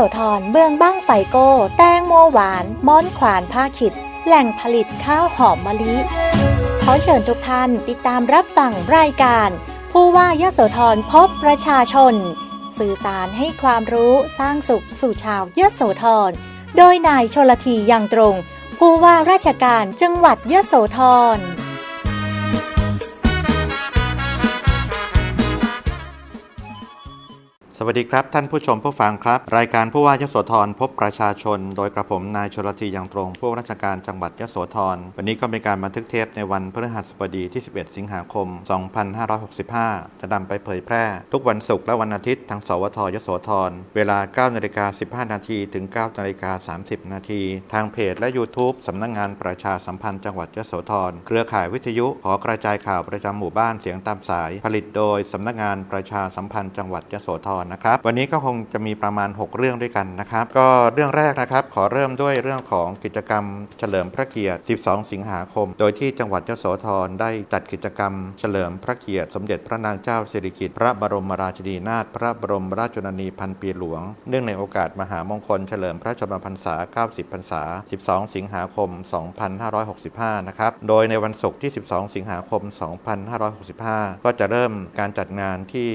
โสธรเมืองบ้างไฟโก้ แตงโมหวาน ม้อนขวานผ้าขิด แหล่งผลิตข้าวหอมมะลิ ขอเชิญทุกท่านติดตามรับฟังรายการ ผู้ว่ายโสธรพบประชาชน สื่อสารให้ความรู้สร้างสุขสู่ชาวยโสธรโดยนายชลทียังตรง ผู้ว่าราชการจังหวัดยโสธร สวัสดีครับ ท่านผู้ชมผู้ฟังครับ รายการผู้ว่ายโสธรพบประชาชน โดยกระผมนายชลทียังตรงผู้ราชการจังหวัดยโสธรวันนี้ก็เป็นการบันทึกเทปในวันพฤหัสบดีที่ 11 สิงหาคม 2565 จะนำไปเผยแพร่ ทุกวันศุกร์และวันอาทิตย์ทางสวทยโสธรเวลา 9นาฬิกา15 นาทีถึง 9นาฬิกา30 นาทีทางเพจและ YouTube สำนักงงานประชาสัมพันธ์จังหวัดยโสธรเครือข่ายวิทยุขอกระจายข่าวประจำหมู่บ้านเสียงตามสาย ผลิตโดยสำนักงานประชาสัมพันธ์จังหวัดยโสธรนะครับ วันนี้ก็คงจะมีประมาณ 6 เรื่องด้วยกันนะครับ ก็เรื่องแรกนะครับ ขอเริ่มด้วยเรื่องของกิจกรรมเฉลิมพระเกียรติ 12 สิงหาคม โดยที่จังหวัดยโสธรได้จัดกิจกรรมเฉลิมพระเกียรติ สมเด็จพระนางเจ้าสิริกิติ์พระบรมราชินีนาถพระบรมราชชนนีพันปีหลวง เนื่องในโอกาสมหามงคลเฉลิมพระชนมพรรษา 90 พรรษา 12 สิงหาคม 2565 นะครับ โดยในวันศุกร์ที่ 12 สิงหาคม 2565 ก็จะเริ่มการจัดงานที่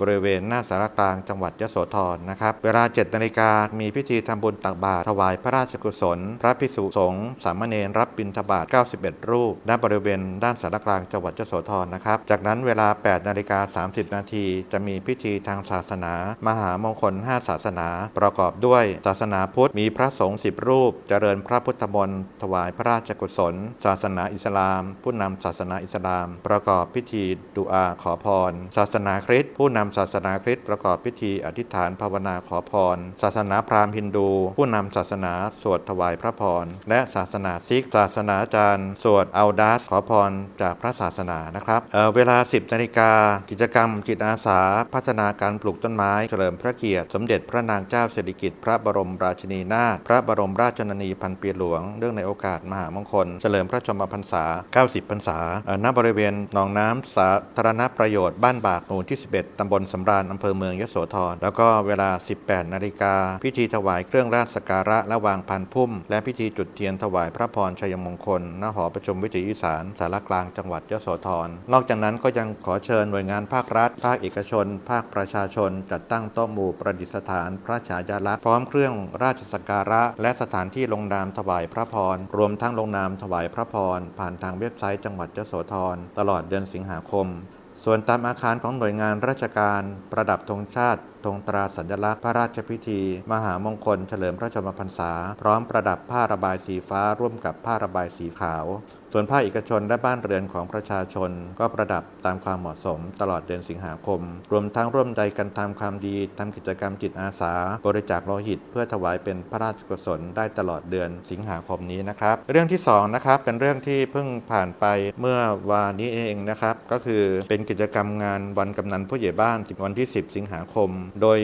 บริเวณหน้าสารกลางจังหวัดยโสธรนะครับ เวลา7นาฬิกามีพิธีทำบุญตักบาตรถวายพระราชกุศล พระภิกษุสงฆ์สามเณรรับบิณฑบาต 91 รูปณบริเวณด้านสารกลางจังหวัดยโสธรนะครับ จากนั้นเวลา 8นาฬิกา30 นาที จะมีพิธีทางศาสนา มหามงคล 5 ศาสนา ประกอบด้วยศาสนาพุทธมีพระสงฆ์10 รูป เจริญพระพุทธมนต์ถวายพระราชกุศล ศาสนาอิสลาม ผู้นำศาสนาอิสลาม ประกอบพิธีดุอาขอพร ศาสนาคริสต์ผู้นำศาสนาคริสต์ประกอบพิธีอธิษฐานภาวนาขอพร ศาสนาพราหมณ์ฮินดู ผู้นำศาสนาสวดถวายพระพร และศาสนาซิก ศาสนาจารย์สวดอัลดัสขอพรจากพระศาสนานะครับเเวลา 10นาฬิกากิจกรรม จิตอาสา พัฒนาการปลูกต้นไม้เฉลิมพระเกียรติสมเด็จพระนางเจ้าสิริกิติ์พระบรมราชินีนาถพระบรมราชชนนีพันปีหลวงเนื่องในโอกาสมหามงคล เฉลิมพระชนมพรรษา 90 พรรษาณบริเวณหนองน้ำสาธารณประโยชน์บ้านบากหมู่ที่ 11 ตำบลสำราญอำเภอเมืองยโสสธรแล้วก็เวลา 18 นาฬิกา พิธีถวายเครื่องราชสการะและวางพันพุ่ม และพิธีจุดเทียนถวายพระพรชัยมงคล ณ หอประชุมวิทยุสานสารกลางจังหวัดยโสธร นอกจากนั้นก็ยังขอเชิญหน่วยงานภาครัฐ ภาคเอกชน ภาคประชาชน จัดตั้งโต๊ะหมู่ประดิษฐาน พระฉายาลักษณ์พร้อมเครื่องราชสกการะ และสถานที่ลงนามถวายพระพร รวมทั้งลงนามถวายพระพร ผ่านทางเว็บไซต์จังหวัดยโสธร ตลอดเดือนสิงหาคม ส่วนตามอาคารของหน่วยงานราชการประดับธงชาติ ธงตราสัญลักษณ์พระราชพิธี มหามงคลเฉลิมพระชนมพรรษา พร้อมประดับผ้าระบายสีฟ้าร่วมกับผ้าระบายสีขาว ส่วนภาคเอกชนและบ้านเรือนของประชาชน ก็ประดับตามความเหมาะสมตลอดเดือนสิงหาคม รวมทั้งร่วมใจกันทำความดีทำกิจกรรมจิตอาสา บริจาคโลหิต เพื่อถวายเป็นพระราชกุศลได้ตลอดเดือนสิงหาคมนี้นะครับเรื่องที่สองนะครับเป็นเรื่องที่เพิ่งผ่านไปเมื่อวานนี้เองนะครับก็คือเป็นกิจกรรมงานวันกำนันผู้ใหญ่บ้านวันที่ 10 สิงหาคมโดย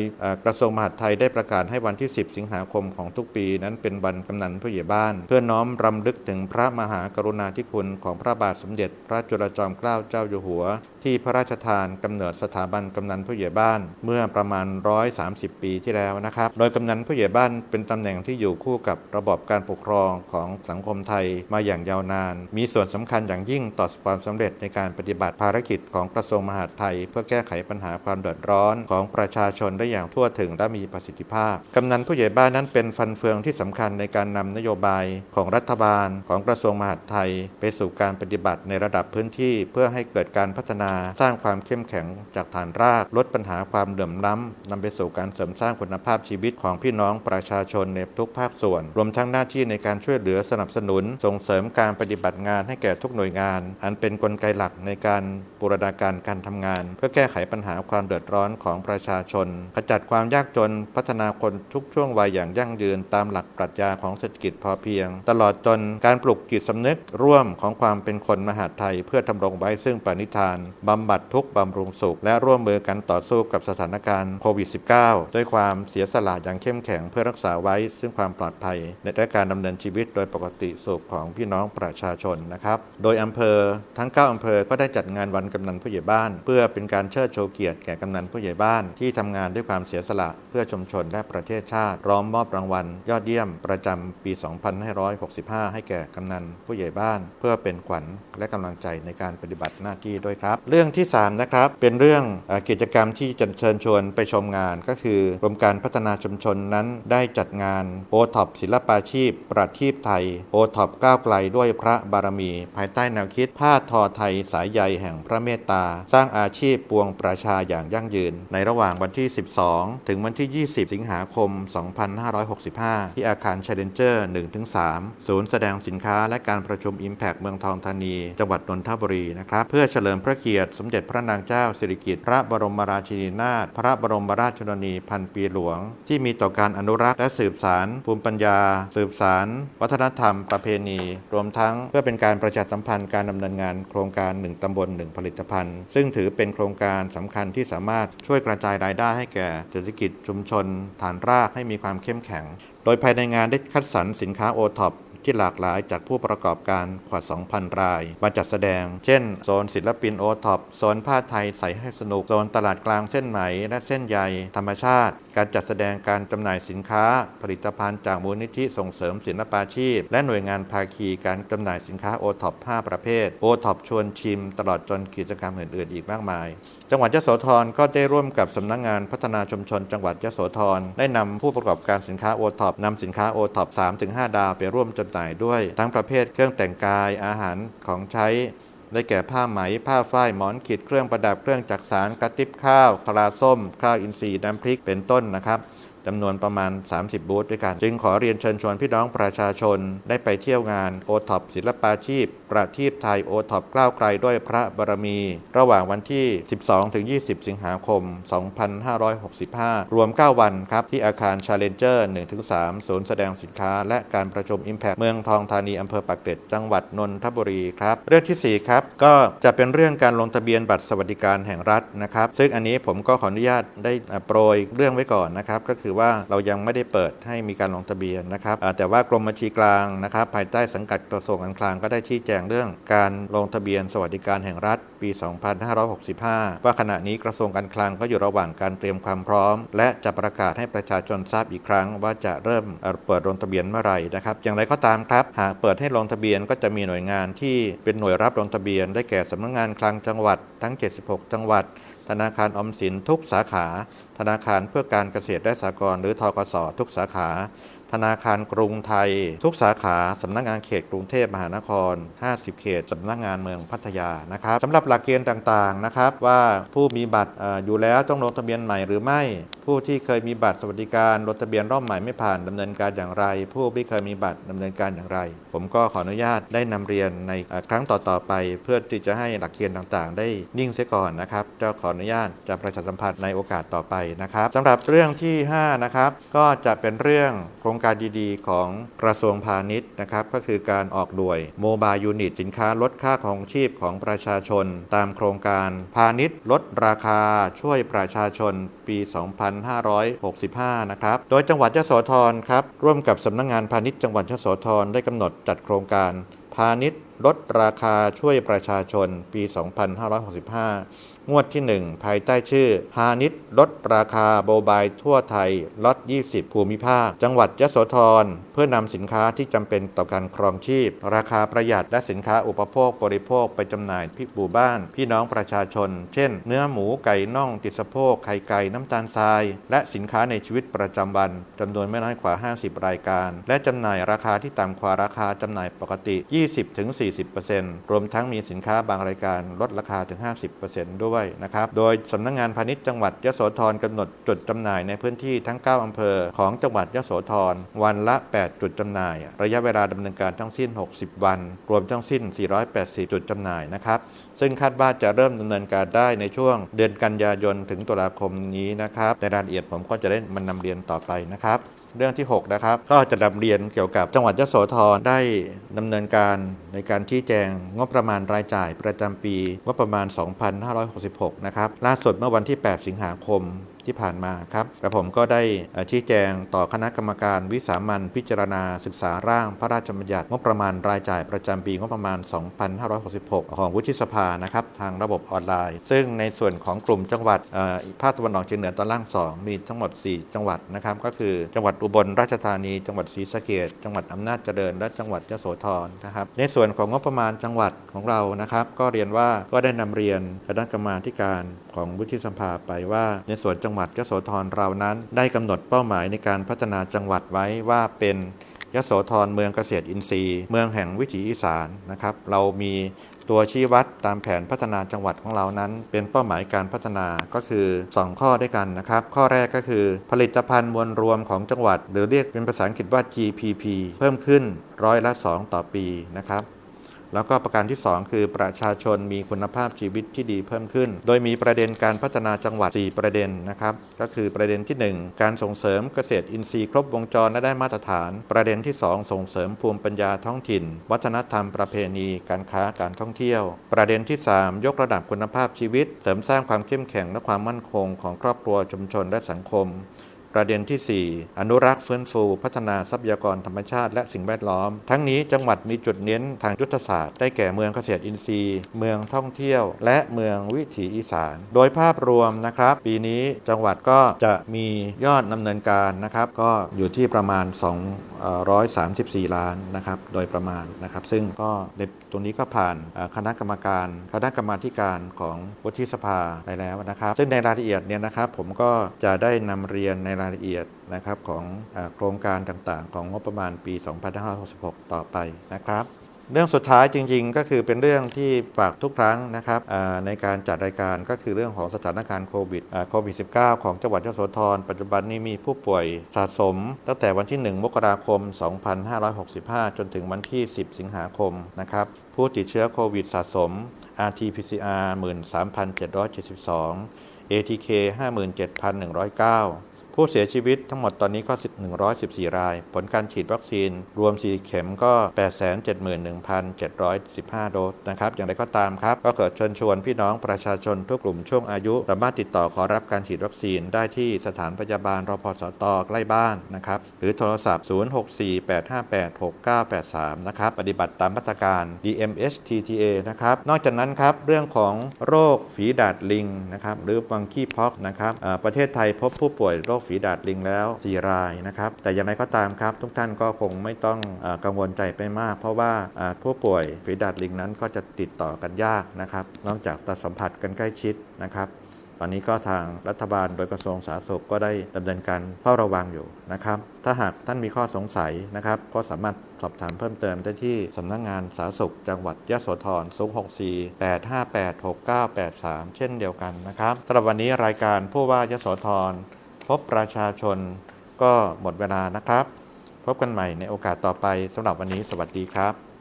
กระทรวงมหาดไทยได้ประกาศให้วันที่ 10 สิงหาคมของทุกปีนั้นเป็นวันกำนันผู้ใหญ่บ้าน เพื่อน้อมรำลึกถึงพระมหากรุณาธิคุณของพระบาทสมเด็จ พระจุลจอมเกล้าเจ้าอยู่หัว ที่พระราชทานกำเนิดสถาบันกำนันผู้ใหญ่บ้าน เมื่อประมาณ 130 ปีที่แล้วนะครับ โดยกำนันผู้ใหญ่บ้านเป็นตำแหน่งที่อยู่คู่กับระบบการปกครองของสังคมไทยมาอย่างยาวนาน มีส่วนสำคัญอย่างยิ่งต่อความสำเร็จในการปฏิบัติภารกิจของกระทรวงมหาดไทย เพื่อแก้ไขปัญหาความเดือดร้อนของประชาชนได้อย่างทั่วถึงและมีประสิทธิภาพ กำนันผู้ใหญ่บ้านนั้นเป็นฟันเฟืองที่สำคัญในการนำนโยบายของรัฐบาลของกระทรวงมหาดไทย ไปสู่การปฏิบัติในระดับพื้นที่ เพื่อให้เกิดการพัฒนาสร้างความเข้มแข็งจากฐานราก ลดปัญหาความเหลื่อมล้ำนำไปสู่การเสริมสร้างคุณภาพชีวิตของพี่น้องประชาชนในทุกภาคส่วน รวมทั้งหน้าที่ในการช่วยเหลือสนับสนุน ส่งเสริมการปฏิบัติงานให้แก่ทุกหน่วยงาน อันเป็นนกลไกหลักในการบูรณาการการทำงาน เพื่อแก้ไขปัญหาความเดือดร้อนของประชาชนขจัดความยากจนพัฒนาคนทุกช่วงวัยอย่างยั่งยืนตามหลักปรัชญาของเศรษฐกิจพอเพียง ตลอดจนการปลุกจิตสำนึกร่วมของความเป็นคนมหาไทย เพื่อทำรงไว้ซึ่งปณิธานบำบัดทุกบำรุงสุข และร่วมมือกันต่อสู้กับสถานการณ์โควิด -19 ด้วยความเสียสละอย่างเข้มแข็งเพื่อรักษาไว้ซึ่งความปลอดภัยในการดำเนินชีวิตโดยปกติสุขของพี่น้องประชาชนนะครับ โดยอำเภอทั้ง 9อำเภอก็ได้จัดงานวันกำนันผู้ใหญ่บ้าน เพื่อเป็นการเชิดโชว์เกียรติแก่กำนันผู้ใหญ่บ้านที่ทำำงานด้วยความเสียสละเพื่อชุมชนและประเทศชาติ ร้อมมอบรางวัล ยอดเยี่ยมประจำปี 2565 ให้แก่กำนันผู้ใหญ่บ้าน เพื่อเป็นขวัญและกำลังใจในการปฏิบัติหน้าที่ด้วยครับ เรื่องที่ 3 นะครับ เป็นเรื่องอกิจกรรมที่จะเชิญชวนไปชมงานก็คือกรมการพัฒนาชุมชนนั้นได้จัดงานโอท็อปศิลปาชีพ ประทีปไทยโอท็อปก้าวไกลด้วยพระบารมี ภายใต้แนวคิดผ้าทอไทยสายใยแห่งพระเมตตา สร้างอาชีพปวงประชาอย่างยั่งยืน ในระหว่างวันที่ที่ 12 ถึงวันที่ 20 สิงหาคม 2565 ที่อาคาร Challenger 1-3 ศูนย์แสดงสินค้าและการประชุม Impact เมืองทองธานี จังหวัดนนทบุรีนะครับเพื่อเฉลิมพระเกียรติสมเด็จพระนางเจ้าสิริกิติ์พระบรมราชินีนาถพระบรมราชชนนีพันปีหลวง ที่มีต่อการอนุรักษ์และสืบสารภูมิปัญญา สืบสาร วัฒนธรรมประเพณี รวมทั้งเพื่อเป็นการประชาสัมพันธ์การดำเนินงานโครงการ 1ตำบล 1 ผลิตภัณฑ์ ซึ่งถือเป็นโครงการสำคัญที่สามารถช่วยกระจายรายได้ให้แก่เศรษฐกิจชุมชน ฐานรากให้มีความเข้มแข็ง โดยภายในงานได้คัดสรรสินค้าโอท็อปที่หลากหลายจากผู้ประกอบการกว่า 2,000 ราย มาจัดแสดง เช่น โซนศิลปินโอท็อป โซนผ้าไทยใส่ให้สนุก โซนตลาดกลางเส้นไหม และเส้นใยธรรมชาติ การจัดแสดงการจำหน่ายสินค้า ผลิตภัณฑ์จากมูลนิธิส่งเสริมศิลปาชีพ และหน่วยงานภาคีการจำหน่ายสินค้าโอท็อป5ประเภท โอท็อปชวนชิม ตลอดจนกิจกรรมอื่นๆ อีกมากมาย จังหวัดยโสธรก็ได้ร่วมกับสำนักงานพัฒนาชุมชน จังหวัดยโสธรได้นำผู้ประกอบการสินค้าโอท็อปนำสินค้าโอท็อป3-5 ดาวไปร่วมจำหน่ายด้วย ทั้งประเภทเครื่องแต่งกายอาหารของใช้ได้แก่ผ้าไหม ผ้าฝ้าย หมอนขีด เครื่องประดับ เครื่องจักสารกระติบข้าวคลาส้ม ข้าวอินทรีย์ น้ำพริก เป็นต้นนะครับจำนวนประมาณ 30 บูธด้วยกัน จึงขอเรียนเชิญชวนพี่น้องประชาชนได้ไปเที่ยวงานโอท็อปศิลปาชีพ ประทีปไทยโอท็อปกล้าวไกลด้วยพระบารมี ระหว่างวันที่ 12-20 สิงหาคม 2565 รวม 9 วันครับ ที่อาคาร Challenger 1-3 ศูนย์แสดงสินค้า และการประชุม Impact เมืองทองธานีอำเภอปากเกร็ดจังหวัดนนทบุรีครับ เรื่องทีสี่ 4 ครับ ก็จะเป็นเรื่องการลงทะเบียนบัตรสวัสดิการแห่งรัฐนะครับ ซึ่งอันนี้ผมก็ขออนุญาตได้โปรยเรื่องไว้ก่อนนะครับ ก็คือว่าเรายังไม่ได้เปิดให้มีการลงทะเบียนนะครับแต่ว่ากรมบัญชีกลางนะครับภายใต้สังกัดกระทรวงการคลังก็ได้ชี้แจงเรื่องการลงทะเบียนสวัสดิการแห่งรัฐปี 2565 ว่าขณะนี้กระทรวงการคลังก็อยู่ระหว่างการเตรียมความพร้อม และจะประกาศให้ประชาชนทราบอีกครั้ง ว่าจะเริ่มเปิดลงทะเบียนเมื่อไหร่นะครับ อย่างไรก็ตามครับ หากเปิดให้ลงทะเบียนก็จะมีหน่วยงานที่เป็นหน่วยรับลงทะเบียน ได้แก่สำนักงานคลังจังหวัดทั้ง 76 จังหวัด ธนาคารออมสินทุกสาขา ธนาคารเพื่อการเกษตรและสหกรณ์หรือทกสทุกสาขา ธนาคารกรุงไทย ทุกสาขาสำนักงานเขตกรุงเทพมหานคร 50 เขตสำนักงานเมืองพัทยานะครับสำหรับหลักเกณฑ์ต่างๆนะครับว่าผู้มีบัตรออยู่แล้วต้องลงทะเบียนใหม่หรือไม่ ผู้ที่เคยมีบัตรสวัสดิการลงทะเบียนรอบใหม่ไม่ผ่านดำเนินการอย่างไร ผู้ไม่เคยมีบัตรดำเนินการอย่างไร ผมก็ขออนุญาตได้นำเรียนในครั้งต่อๆไป เพื่อที่จะให้หลักเกณฑ์ต่างๆ ได้นิ่งเสียก่อนนะครับจะขออนุญาตจะประชาสัมพันธ์ในโอกาสต่อไปนะครับสำหรับเรื่องที่ 5 นะครับ ก็จะเป็นเรื่องโครงการดีๆ ของกระทรวงพาณิชย์นะครับก็คือการออกหน่วยโมบายยูนิตสินค้าลดค่าของชีพของประชาชน ตามโครงการพาณิชย์ลดราคาช่วยประชาชนปี 2565 นะครับ โดยจังหวัดยโสธรครับ ร่วมกับสำนักงงานพาณิชย์จังหวัดยโสธรได้กำหนดจัดโครงการพาณิชย์ลดราคาช่วยประชาชนปี 2565 งวดที่ 1 ภายใต้ชื่อ พาณิชย์ลดราคาโบบายทั่วไทยลด 20 ภูมิภาค จังหวัดยะโสธร เพื่อนำสินค้าที่จำเป็นต่อการครองชีพ ราคาประหยัดและสินค้าอุปโภคบริโภคไปจำหน่ายที่หมู่บ้าน พี่น้องประชาชน เช่น เนื้อหมูไก่น่อง ติดสะโพกไข่ไก่น้ำตาลทราย และสินค้าในชีวิตประจำวันจำนวนไม่น้อยกว่า 50 รายการ และจำหน่ายราคาที่ต่ำกว่าราคาจำหน่ายปกติ 20-40%รวมทั้งมีสินค้าบางรายการลดราคาถึง 50%ด้วยนะครับ โดยสำนักงงานพาณิชย์จังหวัดยโสธรกำหนดจุดจำหน่ายในพื้นที่ทั้ง 9อำเภอของจังหวัดยโสธรวันละ 8 จุดจำหน่าย ระยะเวลาดำเนินการทั้งสิ้น 60 วัน รวมทั้งสิ้น 480 จุดจำหน่ายนะครับ ซึ่งคาดว่าจะเริ่มดำเนินการได้ในช่วงเดือนกันยายนถึงตุลาคมนี้นะครับในรายละเอียดผมก็จะได้มันนำเรียนต่อไปนะครับ เรื่องที่ 6 นะครับ ก็จะนำเรียนเกี่ยวกับจังหวัดยโสธรได้ดำเนินการในการชี้แจงงบประมาณรายจ่ายประจำปีงบประมาณ 2566 นะครับล่าสุดเมื่อวันที่ 8 สิงหาคม ที่ผ่านมาครับกระผมก็ได้ชี้แจงต่อคณะกรรมการวิสามันพิจารณาศึกษาร่างพระราชบัญญัติงบประมาณรายจ่ายประจำปีงบประมาณ 2566 ของวุฒิสภานะครับทางระบบออนไลน์ ซึ่งในส่วนของกลุ่มจังหวัดภาคตะวันออกเฉียงเหนือตอนล่าง 2 มีทั้งหมด 4 จังหวัดนะครับก็คือจังหวัดอุบลราชธานี จังหวัดศรีสะเกษจังหวัดอำนาจเจริญ และจังหวัดยโสธรนะครับในส่วนของงบประมาณจังหวัดของเรานะครับ ก็เรียนว่าก็ได้นำเรียนคณะกรรมาธิการของวุฒิสภาไปว่าในส่วนจังงหวัดยโสธรเรานั้น ได้กำหนดเป้าหมายในการพัฒนาจังหวัดไว้ว่าเป็นยโสธรเมืองเกษตรอินทรีย์ เมืองแห่งวิถีอีสานนะครับเรามีตัวชี้วัดตามแผนพัฒนาจังหวัดของเรานั้น เป็นเป้าหมายการพัฒนาก็คือ 2 ข้อด้วยกันนะครับ ข้อแรกก็คือผลิตภัณฑ์มวลรวมของจังหวัด หรือเรียกเป็นภาษาอังกฤษว่า GPP เพิ่มขึ้นร้อยละ 2 ต่อปีนะครับ แล้วก็ประการที่ 2 คือประชาชนมีคุณภาพชีวิตที่ดีเพิ่มขึ้น โดยมีประเด็นการพัฒนาจังหวัด 4 ประเด็นนะครับ ก็คือประเด็นที่ 1 การส่งเสริมเกษตรอินทรีย์ครบวงจรและได้มาตรฐาน ประเด็นที่ 2 ส่งเสริมภูมิปัญญาท้องถิ่น วัฒนธรรมประเพณี การค้าการท่องเที่ยว ประเด็นที่ 3 ยกระดับคุณภาพชีวิต เสริมสร้างความเข้มแข็งและความมั่นคงของครอบครัวชุมชนและสังคม ประเด็นที่ 4 อนุรักษ์ฟื้นฟู พัฒนาทรัพยากรธรรมชาติและสิ่งแวดล้อม ทั้งนี้จังหวัดมีจุดเน้นทางยุทธศาสตร์ได้แก่เมืองเกษตรอินทรีย์ เมืองท่องเที่ยว และเมืองวิถีอีสาน โดยภาพรวมนะครับ ปีนี้จังหวัดก็จะมียอดดำเนินการนะครับ ก็อยู่ที่ประมาณ 2 134 ล้านนะครับโดยประมาณนะครับซึ่งก็ในตรงนี้ก็ผ่านคณะกรรมการคณะกรรมาการของวุฒิสภาไปแล้วนะครับ ซึ่งในรายละเอียดเนี่ยนะครับผมก็จะได้นำเรียนในรายละเอียดนะครับของอโครงการต่างๆ ของงบประมาณปี 2566 ต่อไปนะครับ เรื่องสุดท้ายจริง ๆ ก็คือเป็นเรื่องที่ฝากทุกครั้งนะครับในการจัดรายการก็คือเรื่องของสถานการณ์โควิดโควิด -19 ของจังหวัดยโสธรปัจจุบันนี้มีผู้ป่วยสะสม ตั้งแต่วันที่ 1 มกราคม 2565 จนถึงวันที่ 10 สิงหาคมนะครับผู้ติดเชื้อโควิดสะสม RT-PCR 13,772 ATK 57,109 ผู้เสียชีวิตทั้งหมดตอนนี้ก็ 114 ราย ผลการฉีดวัคซีนรวม 4 เข็มก็ 871,715 โดสนะครับ อย่างไรก็ตามครับ ก็เกิดเชิญชวนพี่น้องประชาชนทุกกลุ่มช่วงอายุ สามารถติดต่อขอรับการฉีดวัคซีนได้ที่สถานพยาบาลรพสตใกล้บ้านนะครับ หรือโทรศัพท์ 0648586983 นะครับ ปฏิบัติตามมาตรการ DMHTTA นะครับ นอกจากนั้นครับ เรื่องของโรคฝีดาดลิงนะครับ หรือมังคีพ็อกนะครับ ประเทศไทยพบผู้ป่วยโรคฝีดาดลิงแล้ว 4 รายนะครับ แต่อย่างไรก็ตามครับ ทุกท่านก็คงไม่ต้องอกังวลใจไปมาก เพราะว่าผู้ป่วยฝีดาดลิงนั้นก็จะติดต่อกันยากนะครับ นอกจากตัดสัมผัสกันใกล้ชิดนะครับตอนนี้ก็ทางรัฐบาลโดยกระทรวงสาธารณสุขก็ได้ดำเนินการเฝ้าระวังอยู่นะครับ ถ้าหากท่านมีข้อสงสัยนะครับ ก็สามารถสอบถามเพิ่มเติมได้ที่สำนักงานสาธารณสุข จังหวัดยะโสธร064 858 6983 เช่นเดียวกันนะครับสำหรับวันนี้รายการผู้ว่ายะโสธร บประชาชน ก็หมดเวลานะครับ พบกันใหม่ในโอกาสต่อไปสำหรับวันนี้สวัสดีครับ